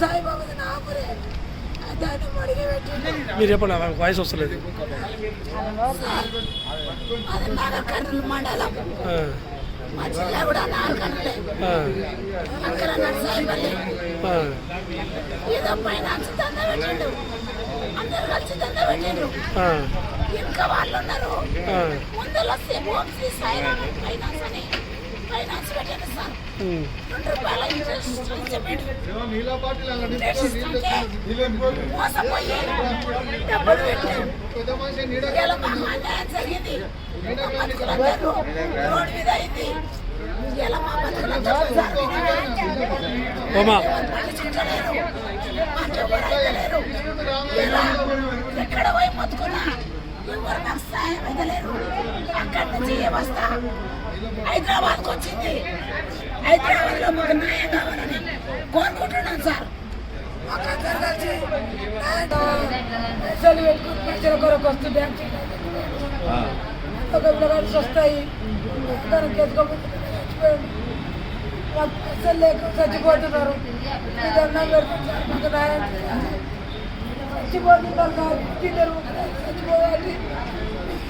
సాయిబాబాది నాగపురి అయితే ఆయన మడిగి పెట్టి మీరు చెప్పండి వాయిస్ వస్తలేదు. మండలం. మా జిల్లా కూడా నాగకర్నూలే ఆ, అక్కడ నర్సాయిపల్లి ఆ, ఏదో ఫైనాన్స్ దంద పెట్టిండు. అందరు కలిసి దంద ఇంకా వాళ్ళు ఉన్నారు. ముందర వస్తే ఓం శ్రీ సాయిరామ్ ఫైనాన్స్ అని ఫైనాన్స్ పెట్టండి సార్. పెట్టి మీద ఓమా ఎక్కడ పోయి మొత్తుకున్నా ఎవరు నాకు సాయం అయితలేరు అక్కడి నుంచి ఏ వస్తా? హైదరాబాద్కి వచ్చింది. హైదరాబాద్లో మాకు న్యాయం కావాలని కోరుకుంటున్నాను సార్ మాకు అందరు కలిసి పైసలు పెట్టుకుని పైసల కొరకు వస్తుండే ఒక పిల్లగాడు వస్తాయి దానికి ఎత్తుకోబోతుంది చచ్చిపోయాడు మాకు పైసలు లేక చచ్చిపోతున్నారు ఇది అన్నం పెడుతుంది సార్ మాకు న్యాయం చేయాలి. చచ్చిపోతున్నారు కాదు తిన్నారు చచ్చిపోవాలి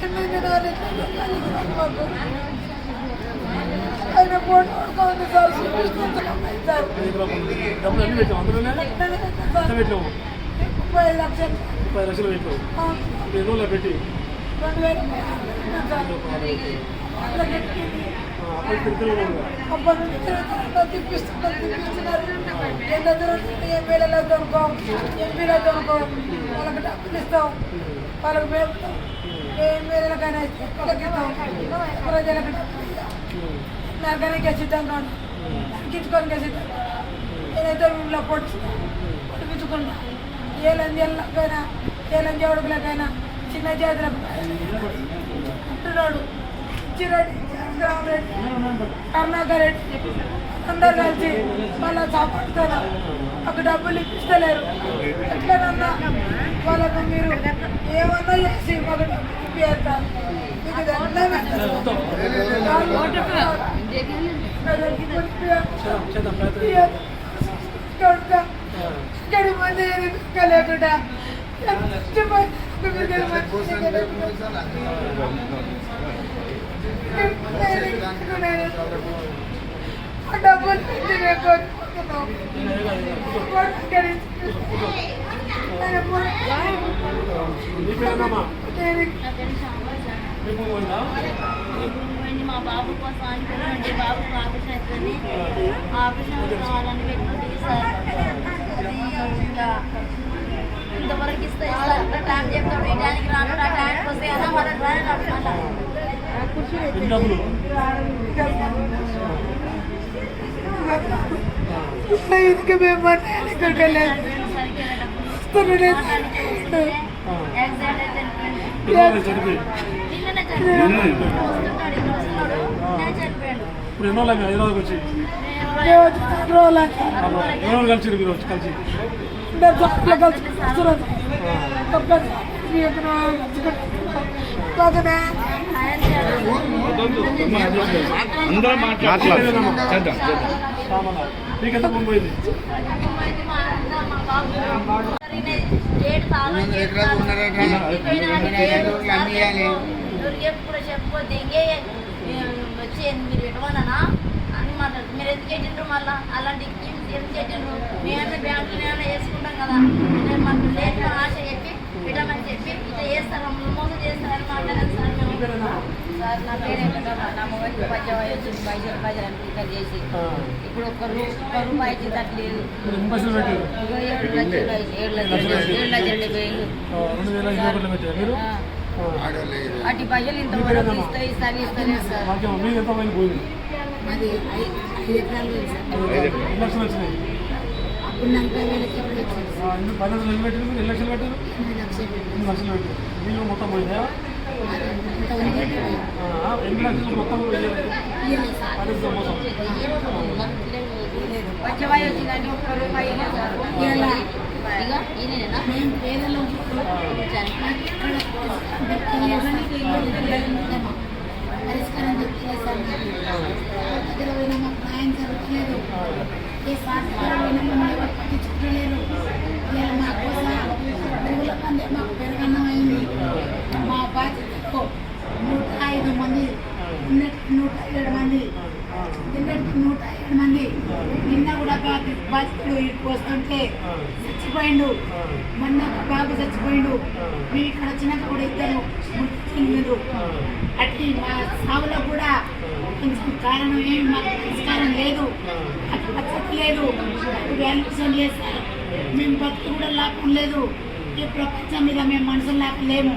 ఎన్ని దినాలు ఇట్లా కలిగి మాకు ఆయన ఫోన్ సార్ డబ్బులు అన్ని పెట్టాము అందులోనే ఎంత పెట్టాము ముప్పై ఐదు లక్షలు ముప్పై లక్షలు పెట్టాము ఎన్ని రోజులు పెట్టి రెండు తిప్పిస్తున్నారు, తిప్పిస్తున్నారు. ఎంత దూరం నుండి ఎమ్మెల్యేలతో అనుకో, ఎంపీలతో వాళ్ళకి డబ్బులు ఇస్తాం వాళ్ళకి మేపుతాం ఏ ప్రజలకు డబ్బులు ఇస్తాం నరకడానికి సిద్ధంగా ఉన్నాం నేనైతే మిమ్మల్ని పొడిచి పొడిపించుకున్నా ఏ లంజలకైనా ఏ లంజవడుకులకైనా చిన్న చేతులకు అంటున్నాడు. చిరెడ్డి రామరెడ్డి కరుణాకర్ రెడ్డి అందరు కలిసి వాళ్ళ కాపాడుతారు ఒక డబ్బులు ఇప్పిస్తలేరు. ఎట్లనన్నా వాళ్ళకు మీరు ఏమన్నా చేసి మాకు డబ్బులు ఇప్పిస్తారు మీకు దండం పెడతారు. కాళ్ళు పట్టుకున్నారు. ప్రజలకి ఇప్పిస్తారు. చేద్దాం ప్రయత్నం ఇప్పిస్తారు. కడుపుతా. ఇక్కడ మంది ఇంకా లేకుండా ఇష్టపడి మీరు మంచి లేకుండా డబ్బులు పెట్టి మేము కొనుక్కుంటున్నాం. మా బాబు కోసం అనుకున్నాండి బాబుకు ఆపరేషన్ అవుతుంది ఆపరేషన్ కావాలని పెట్టుకుంటుంది సార్ అది ఇంకా ఇంతవరకు ఇస్తే ఇస్తారు టైం చెప్తాడు ఈ టైంకి రాను ఆ టైంకి వస్తే అలా మన డ్రైవర్ అట్లా ఎన్ని డబ్బులు ఇంకా మేము ఇక్కడికి వెళ్ళాము యాక్సిడెంట్ అయితే ఇప్పుడు ఎన్నో లాగా హైదరాబాద్కి వచ్చి రోజులు కలిసి మీరు వచ్చి కలిసి అందరం మాట్లాడాలి చేద్దాం పోయింది ఎప్పుడు చెప్పొద్దు. ఇంకే వచ్చి మీరు ఎటువనా అని మాట్లాడు మీరు ఎందుకు ఎట్టిండ్రు మళ్ళా? అలాంటి స్కీమ్స్ ఎందుకు ఎట్టిండ్రు మేమైనా బ్యాంకులు ఏమైనా వేసుకుంటాం కదా. నేను మాకు లేని ఆశ చెప్పి పెట్టమని చెప్పి ఇట్లా చేస్తారు మమ్మల్ని మోసం చేస్తారని మాట్లాడారు సార్ మేము. సార్ నా పేరు నా మొబైల్ ఉపాధ్యాయ వయస్సు పైసలు రూపాయలు అనుకుంటారు చేసి. ఇప్పుడు ఒక్క ఒక్క రూపాయి ఇచ్చి తట్టలేదు. ఇప్పుడు ఎన్ని పైసలు పెట్టారు ఇగో ఏడు లక్షలు ఏడు లక్షలు ఏడు లక్షలు డెబ్బై వేల మీరు అటు పైసలు ఇంతవరకు ఇస్తా ఇస్తాను ఇస్తలేదు సార్. మీరు ఐ- ఐదు ఎకరాలు వచ్చినాయి? అప్పుడు నలభై వేలకి ఎకరం వచ్చింది లక్షలు మీరు? లక్షలు వీళ్ళు మొత్తం పోయిందా? ఎన్ని లక్షలు మొత్తం వచ్చేవాయి వచ్చిందంటే ఒక్క రూపాయి ఇక ఈయనేనా మేము పేదలు పరిష్కారం దొరకలేదు సార్ మాకు. ఎవరి దగ్గర పోయినా మాకు న్యాయం జరగలేదు ఏ సార్ దగ్గర పోయినా మమ్మల్ని ఎవరు పట్టించుకోలేరు ఇలా మా కోసం పురుగుల మంది మాకు పెరగన్నం అయింది మా బాధ్యతలో నూట ఐదు మంది నిన్నటికి నూట ఏడు మంది నిన్నటికి నూట ఏడు మంది నిన్న కూడా బాధ్య వస్తుంటే చచ్చిపోయిండు. మొన్న బాబు చచ్చిపోయిండు. మేము ఇక్కడ వచ్చినాక కూడా ఇద్దరు చెందిండ్రు అట్లా మా సాగులో కూడా కొంచెం కారణం ఏమి మాకు పరిష్కారం లేదు. అటు పద్ధతి లేదు. అటు లేదు సార్ మేము బతుకు కూడా లాభం లేదు ఈ ప్రపంచం మీద మేము మనుషులు లాగా లేము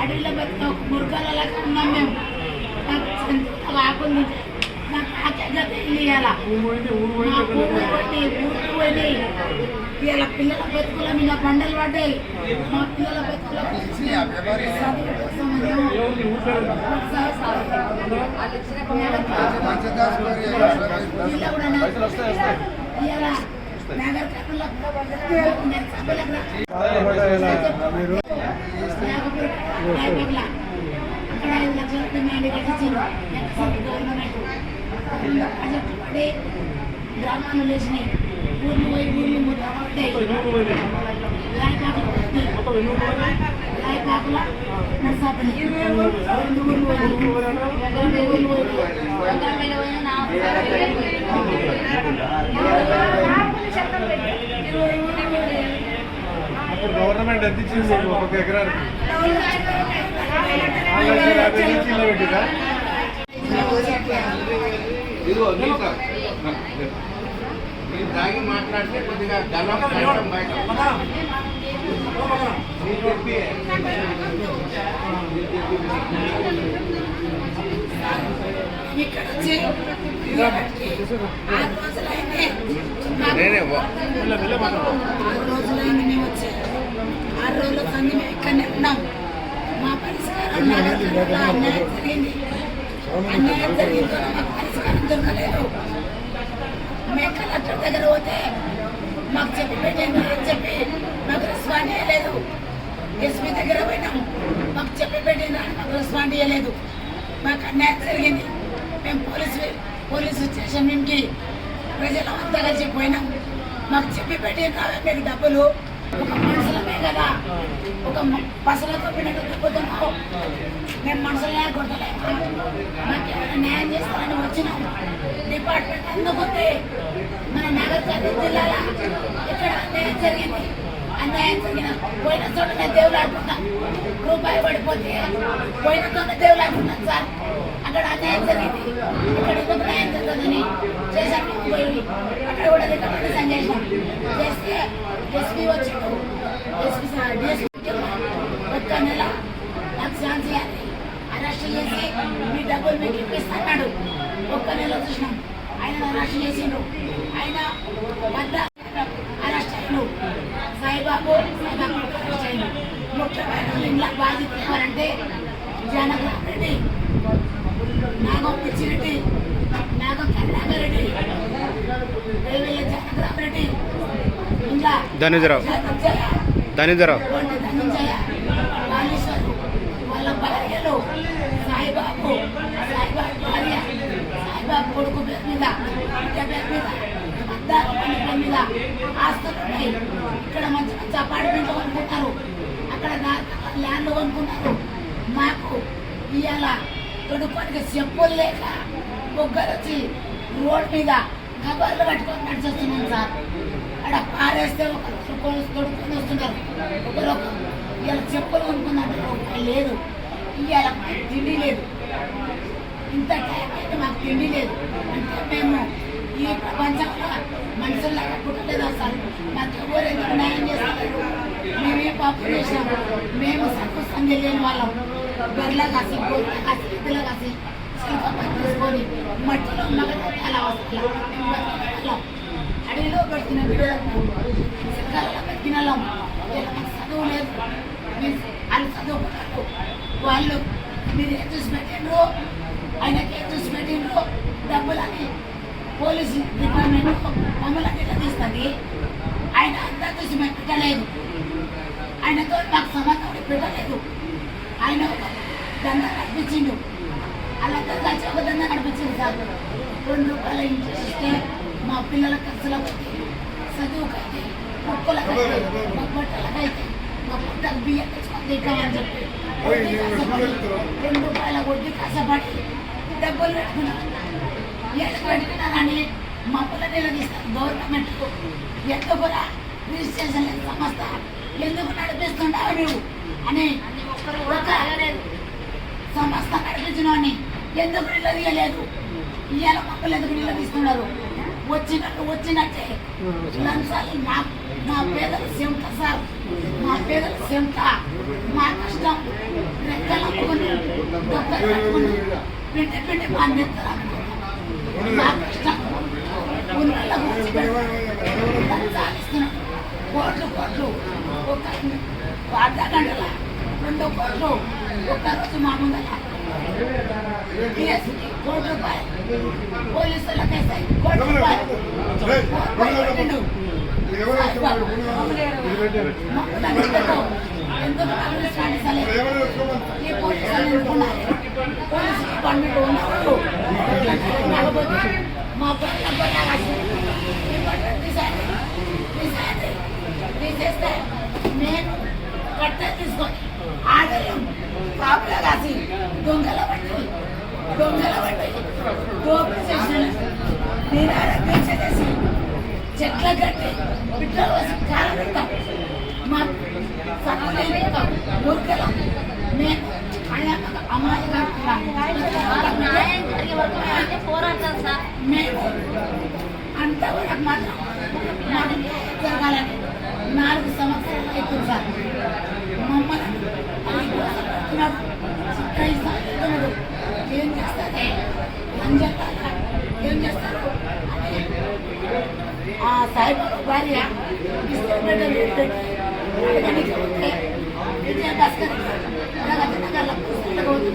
అడవిలో బతుకు ఒక మురుగాల లాగా ఉన్నాం మేము ఆకుంది నాకు ఆకలిగా తెలియాలా ఊరు మా పోయి పిల్లల పిల్లల బతుకుల మీద బండలు పడ్డాయి. మా పిల్లల బతుకుల అక్కడ ఐదు లక్షల డిమాండ్ కట్టించారు గవర్నమెంట్ గ్రామాలు లేచినాయి ఊర్లు పోయి గవర్నమెంట్ ఎంత ఇచ్చింది ఒక్కొక్క ఎకరానికి నాలుగు లక్షల యాభై నుంచి ఇలా పెట్టిరా ఇదిగో నీకు మీరు తాగి మాట్లాడితే కొద్దిగా గలం బయట. మీరు చెప్పి. నేనే ఆరు రోజులైంది మేము వచ్చి ఆరు రోజుల సంది మేము ఇక్కడనే ఉన్నాం మా పరిష్కారం అన్యాయం జరిగింది. అన్యాయం జరిగింది మాకు పరిష్కారం దొరకలేదు. మేము కలెక్టర్ దగ్గర పోతే మాకు చెప్పి పెట్టండి అని చెప్పి మాకు రెస్పాండ్ చేయలేదు ఎస్పీ దగ్గర పోయినాం మాకు చెప్పి పెట్టింది అని మాకు రెస్పాండ్ చేయలేదు మాకు అన్యాయం జరిగింది. మేము పోలీసు పోలీసు స్టేషన్ నుంచి ప్రజలు అంతా కలిసి పోయినాం. మాకు చెప్పి పెట్టింది మీకు డబ్బులు ఒక మనుషులమే కదా. ఒక మ- పసలతో పిన్నట్టు మేము మనుషులనే కొట్టలేము మాకు న్యాయం చేస్తారని వచ్చినాం. డిపార్ట్మెంట్ ఎందుకు మన నగర జిల్లాల ఇక్కడ అన్యాయం జరిగింది. అన్యాయం జరిగిన పోయిన చోట నేను దేవుడు ఆడుకున్నాం. రూపాయి పడిపోతే పోయిన చోట దేవుడు ఆడుకున్నాను సార్. అక్కడ అన్యాయం జరిగింది. ఇక్కడ ఎందుకు న్యాయం జరుగుతుందని చేశాను. పోయి అక్కడ కూడా రికమెండేషన్ చేసినాం చేస్తే ఎస్పీ వచ్చిండు. ఎస్పీ సార్ డిఎస్పీ ఒక్క నెల నాకు ఛాన్స్ చేయాలి. అరెస్ట్ చేసి మీ డబ్బులు మీకు ఇప్పిస్తాడు ఒక్క నెల చూసినాం. ఆయన అరెస్ట్ చేసిండు. ఆయన పెద్ద అరెస్ట్ అయ్యిండు. సాయిబాబు సాయిబాబు అరెస్ట్ ముఖ్యమైన ఇంట్లో బాధ్యత ఇవ్వాలంటే జనగ్రామ్ రెడ్డి. నాగం పిచ్చిరెడ్డి నాగం కరుణాకరెడ్డి రెడ్డి. జనగ్రామ్ రెడ్డి. ఇంకా ధనుజరావు ధనంజయ ధనుజరావు కొండ ధనంజయ కాళేశ్వరు వాళ్ళ భార్యలు సాయిబాబు సాయిబాబు భార్య సాయిబాబు కొడుకు పేరు మీద బిడ్డ పేరు మీద అద్దాల పని పేరు మీద ఆస్తులు ఉన్నాయి ఇక్కడ మంచి మంచి అపార్ట్మెంట్లు కొనుక్కుంటారు అక్కడ నాలుగు ల్యాండ్లు కొనుక్కున్నారు మాకు ఇవాళ తొడుక్కోనికి చెప్పులు లేక ముగ్గురు వచ్చి రోడ్ మీద కబర్లు కట్టుకొని నడిచొస్తున్నాం సార్ అక్కడ పారేస్తే ఒక తొడుక్కొని వస్తున్నారు. ఒకరు ఇవాళ చెప్పులు కొనుక్కున్నారు రూపాయి లేదు. ఇవాళ తిండి లేదు. ఇంత టైం అయితే మాకు తిండి లేదు. అంటే మేము ఈ ప్రపంచంలో మనుషుల్లాగా పుట్టలేదు అసలు మాకు ఎవరు ఎందుకు న్యాయం చేస్తారు మేమే పాపం చేసాము మేము సంతోషం తెలియని వాళ్ళం. బెర్ల కాసి గొర్రెల కాసి ఎద్దుల కాసి చిలక పని తీసుకొని మట్టిలో మగ అలా వస్తాం అడవిలో పెట్టిన బిడ్డలకు చిలకలలో పెట్టిన చదువు లేదు. మీరు వాళ్ళు చదువుకున్నారు వాళ్ళు మీరు ఏం చూసి పెట్టిండ్రు ఆయనకి ఏం చూసి పెట్టిండ్రు డబ్బులని పోలీసు డిపార్ట్మెంట్ మమ్మల్ని తీస్తుంది ఆయన అంతా చూసి మేము పెట్టలేదు. ఆయనతో నాకు సమాధానం పెట్టలేదు. ఆయన ఒక దంద నడిపించిండు అలా కలిసి ఒక దంద నడిపించింది సార్. రెండు రూపాయల ఇంట్రెస్ట్ ఇస్తే మా పిల్లల ఖర్చులకు చదువుకైతే కుక్కలకైతే మా బట్టలకైతే మా పుట్టకు బియ్యం తెచ్చుకొని తింటామని చెప్పి రెండు రూపాయల వడ్డీ కష్టపడి డబ్బులు పెట్టుకున్నాం ఎందుకు పెట్టుకున్నానని మా పిల్ల నిలదీస్తారు గవర్నమెంట్ ఎందుకు రిజిస్ట్రేషన్ లేని సంస్థ? ఎందుకు నడిపిస్తున్నావు నువ్వు? అని సంస్థ నడిపించినవాడిని ఎందుకు నిలదీయలేదు? ఇవాళ మమ్మల్ని ఎందుకు నిలదీస్తున్నారు? వచ్చినట్టు. వచ్చినట్టే లంచాలు మా మా పేదల సెంట సార్ మా పేదల సెంట మా కష్టం. రెక్కలమ్ముకుని డబ్బులు కట్టుకుని పిండి పిండి మా నెత్తలు మా కష్టం. ఉన్నల గురించి లంచాలు ఇస్తున్నాం కోట్లు కోట్లు. ఒక అర్ధ గంటల రెండు కోట్లు. ఒక్క రోజు మా ముందర. కోటి రూపాయలు పోలీసుల కేసు కోటి రూపాయలు ఎందుకు ఈ పోలీసులు ఎందుకున్నారు? పోలీసు డిపార్ట్మెంట్ ఉన్నప్పుడు కాకపోతే మా పిల్లల తీసేస్తే నేను కట్ట తీసుకొని ఆడలేం కాపుల కాసి దొంగల బట్టి దొంగల బట్టి దోపిడీ చేసిన నేను ఆరోగ్యం చేసి చెట్ల కట్టి బిడ్డలు వచ్చి కాలం పెడతాం మా సత్తులేని ఊరికెళ్ళాం మేము అమ్మాయి న్యాయం జరిగే వరకు మేమైతే పోరాడతాం సార్ మేము అంతవరకు మాత్రం మాకు న్యాయం జరగాలని నాలుగు సంవత్సరాలు అవుతుంది సార్ మమ్మల్ని అది కోసం పెడుతున్నాడు ఏం ఏం చేస్తారా ఏం చేస్తారు ఆ సాయిబాబు భార్య ఇష్టపడ్డ అడగడానికి వస్తే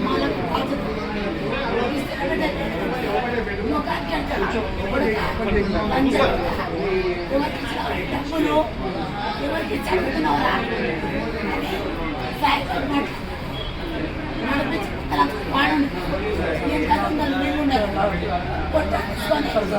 మాలకు బాధ్యత ఎవరికి డబ్బులు ఎవరికి అని సాయిబాబు మాట్లాడు నడిపించి వాడు ఎంత ఉండాలి నీళ్ళు ఉన్నారు కొట్టాలి